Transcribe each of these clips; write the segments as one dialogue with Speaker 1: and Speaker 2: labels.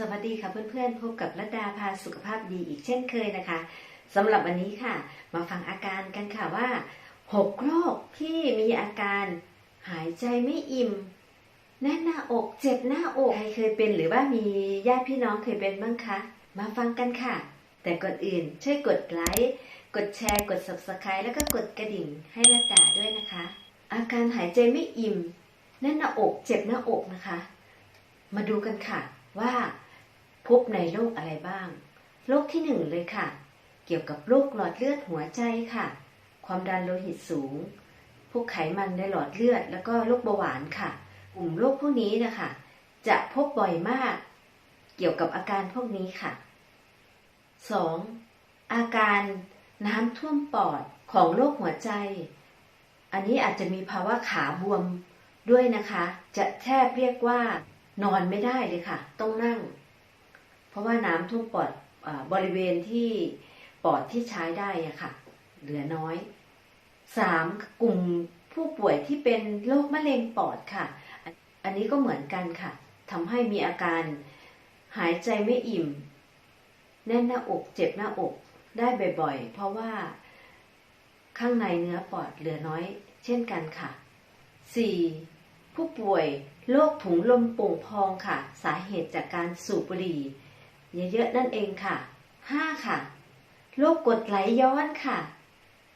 Speaker 1: สวัสดีค่ะเพื่อนๆ พบกับรัดาพาสุขภาพดีอีกเช่นเคยนะคะสำหรับวันนี้ค่ะ มาฟังอาการกันค่ะว่า6โรคที่มีอาการหายใจไม่อิ่ม แน่นหน้าอกเจ็บหน้าอกใครเคยเป็นหรือว่ามีญาติพี่น้องเคยเป็นบ้างคะมาฟังกันค่ะ แต่ก่อนอื่นช่วยกดไลค์กดแชร์กด subscribe แล้วก็กดกระดิ่งให้รัดาด้วยนะคะ อาการหายใจไม่อิ่ม แน่นหน้าอกเจ็บหน้าอกนะคะ มาดูกันค่ะว่า พบในโรคอะไรบ้าง โรคที่หนึ่งเลยค่ะ เกี่ยวกับโรคหลอดเลือดหัวใจค่ะ ความดันโลหิตสูง พวกไขมันในหลอดเลือด แล้วก็โรคเบาหวานค่ะ กลุ่มโรคพวกนี้นะคะ จะพบบ่อยมาก เกี่ยวกับอาการพวกนี้ค่ะ 2. อาการน้ำท่วมปอดของโรคหัวใจ อันนี้อาจจะมีภาวะขาบวมด้วยนะคะ จะแทบเรียกว่านอนไม่ได้เลยค่ะ ต้องนั่ง ราะว่าน้ำท่วมปอดอบริเวณที่ปอดที่ใช้ได้อะค่ะ เหลือน้อย 3. กลุ่มผู้ป่วยที่เป็นโรคมะเร็งปอดค่ะอันอันนี้ก็เหมือนกันค่ะทำให้มีอาการหายใจไม่อิ่ม แน่นหน้าอกเจ็บหน้าอกได้บ่อยๆ เพราะว่าข้างในเนื้อปอดเหลือน้อย เช่นกันค่ะ 4. ผู้ป่วยโรคถุงลมโป่งพองค่ะ สาเหตุจากการสูบบุหรี่ เยอะๆนั่นเองค่ะ 5. ค่ะโรคกดไหลย้อนค่ะ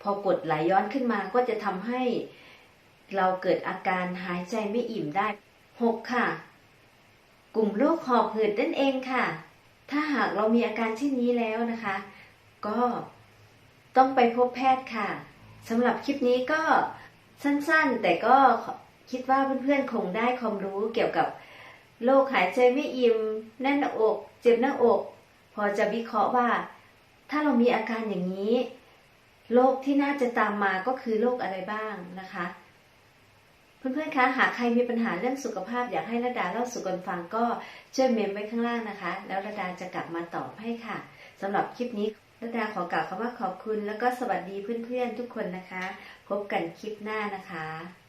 Speaker 1: พอกดไหลย้อนขึ้นมาก็จะทำให้เราเกิดอาการหายใจไม่อิ่มได้ 6. ค่ะ กลุ่มโรคหอบหืดนั่นเองค่ะ ถ้าหากเรามีอาการเช่นนี้แล้วนะคะ ก็ต้องไปพบแพทย์ค่ะสำหรับคลิปนี้ก็สั้นๆ แต่ก็คิดว่าเพื่อนๆคงได้ความรู้เกี่ยวกับ โรคหายใจไม่อิ่มแน่นอก เจ็บหน้าอก พอจะวิเคราะห์ว่า ถ้าเรามีอาการอย่างนี้โรคที่น่าจะตามมาก็คือโรคอะไรบ้างนะคะ เพื่อนๆคะหากใครมีปัญหาเรื่องสุขภาพอยากให้ระดาเล่าสู่กันฟังก็ช่วยเมมไว้ข้างล่างนะคะ แล้วระดาจะกลับมาตอบให้ค่ะสำหรับคลิปนี้ระดาขอกล่าวคำว่าขอบคุณ แล้วก็สวัสดีเพื่อนๆทุกคนนะคะ พบกันคลิปหน้านะคะ